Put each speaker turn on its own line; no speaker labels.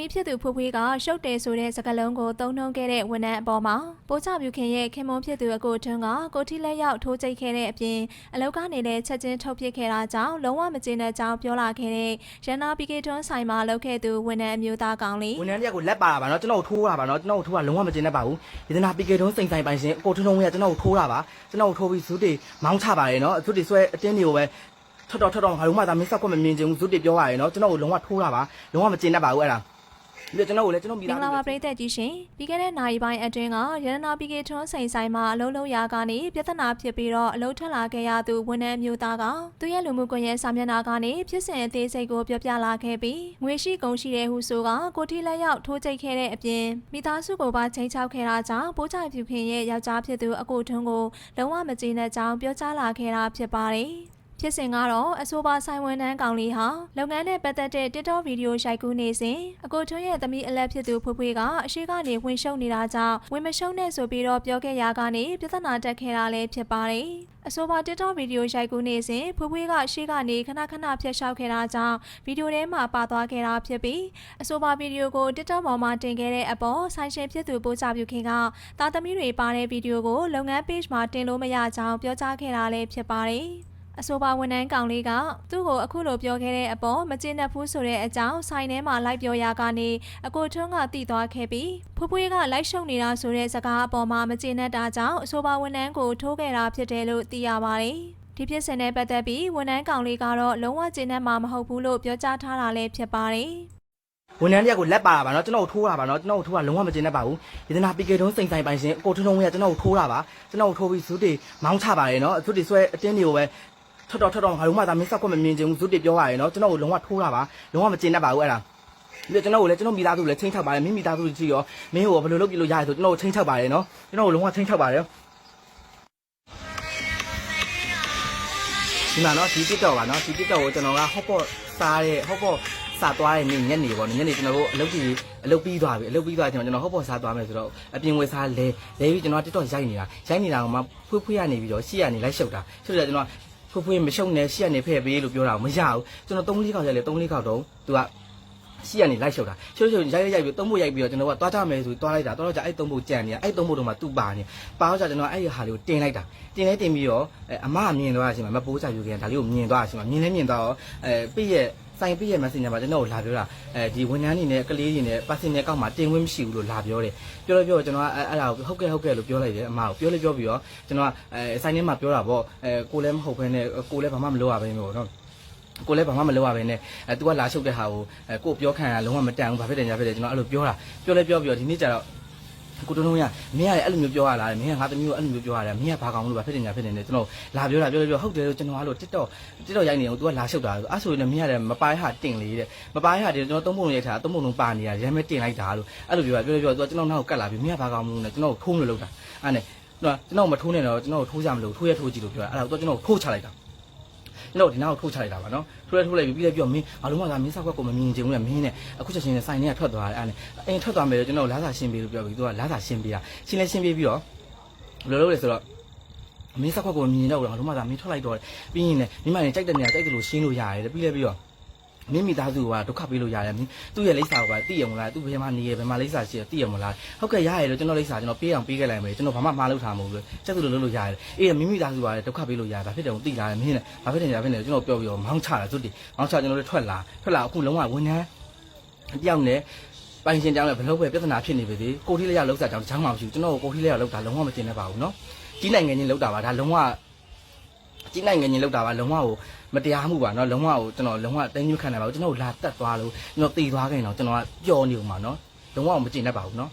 သမီးဖြစ်သူဖွေးဖွေးကရှုပ်တယ်ဆိုတဲ့စကားလုံးကိုသုံးနှုန်းခဲ့တဲ့ဝန်ထမ်းအပေါ်မှာပိုးချပြူခင်ရဲ့ခင်မွန်ဖြစ်သူအကိုထွန်းကကိုထီလက်ရောက်ထိုးကျိတ်ခဲ့တဲ့အပြင်အလောက်ကနေလည်းချက်ချင်းထုတ်ပစ်ခဲ့တာကြောင့်လုံးဝမကျေနပ်ကြောင်းပြောလာခဲ့တဲ့ရန်နာပီကေထွန်းဆိုင်မှာလုပ်ခဲ့သူဝန်ထမ်းအမျိုးသားကောင်လေး
ဝန်ထမ်းတယောက်ကိုလက်ပါတာပါနော်ကျွန်တော်ကိုထိုးတာပါနော်ကျွန်တော်ကိုထိုးတာလုံးဝမကျင်တတ်ပါဘူးဒီသနာပီကေတုံးစိန်ဆိုင်ပိုင်ရှင်အကိုထုံထုံဝင်းကကျွန်တော်ကိုထိုးတာပါကျွန်တော်ကိုထိုးပြီးဇုတေမောင်းချပါရယ်နော်ဇုတေဆွဲအတင်းတွေကိုပဲထွက်တော့ထွက်တော့ငါတို့မှသာမင်းဆက်ခွက်မမြင်ချင်ဘူးဇုတေပြောပါရယ်နော်ကျွန်တော်ကိုလုံးဝထိုးတာပါလုံးဝမကျင်တတ်ပါဘူးအဲ့ဒါ ပြီးတော့ကျွန်တော်ကိုလည်းကျွန်တော်မိ
မ
သား
င်္ဂ
စု
လာပါပရိသတ်ကြီးရှင်ပြီးခဲ့တဲ့နိုင်ပိုင်းအတွင်းကရတနာပီကေထွန်းဆိုင်ဆိုင်မှာအလုံးလုံးရာကနေပြဿနာဖြစ်ပြီးတော့အလုံးထက်လာခဲ့ရသူဝန်ထမ်းမျိုးသားကသူ့ရဲ့လူမှုကွန်ရက်စာမျက်နှာကနေဖြစ်စဉ်အသေးစိတ်ကိုပြောပြလာခဲ့ပြီးငွေရှိကုန်ရှိတဲ့ဟုဆိုကကိုထီလက်ရောက်ထိုးကျိတ်ခဲ့တဲ့အပြင်မိသားစုကိုပါချိန်ချောက်ခဲ့တာကြောင့်ပိုးချပြူခင်ရဲ့ယောက်ျားဖြစ်သူအကိုထွန်းကိုလုံးဝမကျေနပ်ကြောင်းပြောကြားလာခဲ့တာဖြစ်ပါတယ် ဖြစ်စဉ်ကတော့အဆိုပါဆိုင်ဝန်ထမ်းကောင်လေးဟာလုပ်ငန်းနဲ့ပတ်သက်တဲ့ TikTok ဗီဒီယိုရိုက်ကူးနေစဉ်အကိုထွန်းရဲ့သမီးအလက်ဖြစ်သူဖွေးဖွေးကအရှိကနေဝင်ရှုံနေတာကြောင့်ဝင်မရှုံနဲ့ဆိုပြီးတော့ပြောခဲ့ရာကနေပြဿနာတက်ခဲ့တာလည်းဖြစ်ပါတယ်။အဆိုပါ TikTok ဗီဒီယိုရိုက်ကူးနေစဉ်ဖွေးဖွေးကအရှိကနေခဏခဏဖျက်လျှောက်ခဲ့တာကြောင့်ဗီဒီယိုထဲမှာပါသွားခဲ့တာဖြစ်ပြီးအဆိုပါဗီဒီယိုကို TikTok ပေါ်မှာတင်ခဲ့တဲ့အပေါ်ဆိုင်ရှင်ဖြစ်သူပို့ချပြုခင်ကသားသမီးတွေပါတဲ့ဗီဒီယိုကိုလုပ်ငန်း page မှာတင်လို့မရကြောင်းပြောကြားခဲ့တာလည်းဖြစ်ပါတယ်။ အဆိုပါဝန်ထမ်းကောင်လေးကသူ့ကိုအခုလိုပြောခဲ့တဲ့အပေါ်မကျေနပ်ဘူးဆိုတဲ့အကြောင်းဆိုင်ထဲမှာလိုက်ပြောရာကနေအကိုထွန်းကတိသွားခဲ့ပြီးဖွေးဖွေးကလိုက်ရှုံနေတာဆိုတဲ့စကားအပေါ်မှာမကျေနပ်တာကြောင့်အဆိုပါဝန်ထမ်းကိုထိုးခဲ့တာဖြစ်တယ်လို့သိရပါတယ်။ဒီဖြစ်စဉ်နဲ့ပတ်သက်ပြီးဝန်ထမ်းကောင်လေးကတော့လုံးဝကျေနပ်မှာမဟုတ်ဘူးလို့ပြောကြားထားတာလည်းဖြစ်ပါတယ်။
ဝန်ထမ်းတယောက်ကိုလက်ပါတာပါနော်ကျွန်တော်ကိုထိုးတာပါနော်ကျွန်တော်ကိုထိုးတာလုံးဝမကျင်တတ်ပါဘူးဒီသနာပီကေတုံးစိန်ဆိုင်ပိုင်ရှင်အကိုထုံထုံဝင်းကကျွန်တော်ကိုထိုးတာပါကျွန်တော်ကိုထိုးပြီးဇုတေမောင်းချပါရယ်နော်ဇုတေဆွဲအတင်းတွေကိုပဲ ထွက်တော့ထွက်တော့ငါတို့မှသာမင်းဆက်ခွက်မမြင်ချင်ဘူးဇုတေပြောပါရယ်နော်ကျွန်တော်ကိုလုံးဝထိုးတာပါလုံးဝမကျင်တတ်ပါဘူးအဲ့ဒါပြီးတော့ကျွန်တော်ကိုလည်းကျွန်တော်မိသားစုလည်းချင်းချောက်ပါတယ်မင်းမိသားစုကြည့်ရောမင်းကိုဘယ်လိုလုပ်ပြလို့ရရဆိုကျွန်တော်ကိုချင်းချောက်ပါတယ်နော်ကျွန်တော်ကိုလုံးဝချင်းချောက်ပါတယ်ဒီမှာနော်ဒီ TikTok ပါနော်ဒီ TikTok ကိုကျွန်တော်ကဟော့ပေါ့စားတဲ့ဟော့ပေါ့စားသွားတဲ့နေ့ညနေပေါ့နော်ညနေကျွန်တော်တို့အလုပ်ကြီးအလုပ်ပြီးသွားပြီအလုပ်ပြီးသွားကျွန်တော်ကျွန်တော်ဟော့ပေါ့စားသွားမယ်ဆိုတော့အပြင်ဝယ်စားလဲလဲပြီးကျွန်တော် TikTok ရိုက်နေတာရိုက်နေတာကမှဖွေးဖွေးရနေပြီးတော့ရှေ့ကနေလိုက်ရှုပ်တာရှုပ်တယ်ကျွန်တော် ဖွေးဖွေးမရှုပ်နဲ့ရှေ့ကနေဖဲ့ပေးလို့ပြောတာမရဘူးကျွန်တော်3-4ခေါက်ရိုက်လဲ3-4ခေါက်တော့သူက ရှေ့ကနေလိုက်ရှုပ်တာရှုပ်ရှုပ်ရိုက်ရိုက်ပြီးသုံးဖို့ရိုက်ပြီးတော့ကျွန်တော်ကသွားကြမယ်ဆိုသွားလိုက်တာတော့ကြအဲ့သုံးဖို့ကြံနေတာအဲ့သုံးဖို့တော့မှသူ့ပါနေပါတော့ကြကျွန်တော်အဲ့ဒီဟာလေးကိုတင်လိုက်တာတင်လဲတင်ပြီးတော့အမမြင်သွားတာရှိမှာမပိုးချပြူခင်ဒါလေးကိုမြင်သွားတာရှိမှာမြင်လဲမြင်သွားတော့အဲပြည့်ရဲ့ဆိုင်ပြည့်ရဲ့ messenger မှာကျွန်တော်ကိုလာပြောတာအဲဒီဝန်ထမ်းတွေနဲ့ကလေးတွေနဲ့ person နဲ့ကောက်မှာတင်ဝင်မရှိဘူးလို့လာပြောတယ်ပြောလို့ပြောတော့ကျွန်တော်ကအဲ့အဲ့ဒါကိုဟုတ်ကဲ့ဟုတ်ကဲ့လို့ပြောလိုက်တယ်အမကိုပြောလို့ပြောပြီးတော့ကျွန်တော်ကအဲဆိုင်ထဲမှာပြောတာပေါ့အဲကိုလည်းမဟုတ်ဘဲနဲ့ကိုလည်းဘာမှမလုပ်ရဘဲမျိုးတော့ ကိုလည်းဘာမှမလုပ်ရဘဲနဲ့အဲ तू ကလာရှုပ်တဲ့ဟာကိုအဲကိုပြောခံရလုံးဝမတန်ဘူးဘာဖြစ်တယ်ညာဖြစ်တယ်ကျွန်တော်အဲ့လိုပြောတာပြောလဲပြောပြီးတော့ဒီနေ့ကျတော့ကိုတုံးတုံးရမင်းကလည်းအဲ့လိုမျိုးပြောရလားမင်းကငါသမီးကိုအဲ့လိုမျိုးပြောရတယ်မင်းကဘာကောင်လို့ဘာဖြစ်တယ်ညာဖြစ်တယ်နဲ့ကျွန်တော်လာပြောတာပြောလဲပြောဟုတ်တယ်လို့ကျွန်တော်အဲ့လို TikTok TikTok ရိုက်နေအောင် तू ကလာရှုပ်တာအဲ့ဆိုရင်လည်းမင်းကလည်းမပိုင်းဟာတင်လေတဲ့မပိုင်းဟာတင်ကျွန်တော်သုံးပုံလုံးရိုက်ထားသုံးပုံလုံးပါနေရရမ်းမဲတင်လိုက်တာလို့အဲ့လိုပြောတာပြောလဲပြော तू ကကျွန်တော်နောက်ကိုကတ်လာပြီးမင်းကဘာကောင်လို့နဲ့ကျွန်တော်ကိုထိုးမလို့လောက်တာအဲ့နဲ့ကျွန်တော်မထိုးနဲ့တော့ကျွန်တော်ကိုထိုးကြမလို့ထိုးရထိုးကြည့်လို့ပြောတာအဲ့ဒါ तू ကျွန်တော်ကိုထိုးချလိုက်တာ ကျွန်တော်ဒီနောက်ထိုးချလိုက်တာပါနော်ထိုးလဲထိုးလိုက်ပြီးပြီးလဲပြောမင်းဘာလို့မှသာမင်းဆောက်ကွက်ကိုမမြင်ချင်ဘူးလေမင်းနဲ့အခုချက်ချင်းနဲ့ဆိုင်ထဲကထွက်သွားတယ်အဲ့နဲ့အင်းထွက်သွားမယ်လို့ကျွန်တော်လာစာရှင်းပေးလို့ပြောပြီးသူကလာစာရှင်းပေးတာရှင်းလဲရှင်းပေးပြီးတော့ဘယ်လိုလုပ်လဲဆိုတော့မင်းဆောက်ကွက်ကိုမြင်တော့ဘူးဘာလို့မှသာမင်းထွက်လိုက်တော့ပြီးရင်လည်းမိမနဲ့ကြိုက်တဲ့နေရာကြိုက်တယ်လို့ရှင်းလို့ရတယ်ပြီးလဲပြီးတော့ မင်းမိသားစုကဒုက္ခပေးလို့ရတယ်မင်းသူ့ရဲ့လိပ်စာကတည်ရမလားသူ့ဘယ်မှာနေရဘယ်မှာလိပ်စာရှိရတည်ရမလားဟုတ်ကဲ့ရတယ်လို့ကျွန်တော်လိပ်စာကျွန်တော်ပေးအောင်ပေးခဲ့လိုက်မယ်ကျွန်တော်ဘာမှမှားလို့ထားမဟုတ်ဘူးစက်သူလိုလုပ်လို့ရတယ်အေးမိမိသားစုကလည်းဒုက္ခပေးလို့ရတယ်ဘာဖြစ်တယ်ကိုသိလာတယ်မင်းနဲ့ဘာဖြစ်တယ်ညာဖြစ်တယ်ကျွန်တော်ပြောပြီးတော့မောင်းချတာသူတည်မောင်းချကျွန်တော်တို့ထွက်လာထွက်လာအခုလုံးဝဝန်ထမ်းတယောက်နဲ့ပိုင်ရှင်ကြောင့်လည်းဘလို့ပဲပြဿနာဖြစ်နေပြီလေကိုထီးလေးရလောက်စားကြောင့်ချောင်းမှမရှိဘူးကျွန်တော်ကိုကိုထီးလေးရလောက်တာလုံးဝမတင်နေပါဘူးเนาะကြီးနိုင်ငံချင်းလောက်တာပါဒါလုံးဝ ကြီးနိုင်ငံချင်းလောက်တာပါလုံးဝကိုမတရားမှုပါเนาะလုံးဝကိုကျွန်တော်လုံးဝတင်းညှိခံနိုင်ပါဘူးကျွန်တော်လာတက်သွားလို့ကျွန်တော်တည်သွားခဲ့ရင်တော့ကျွန်တော်ကပျော်နေဦးမှာเนาะလုံးဝမကျင်တတ်ပါဘူးเนาะ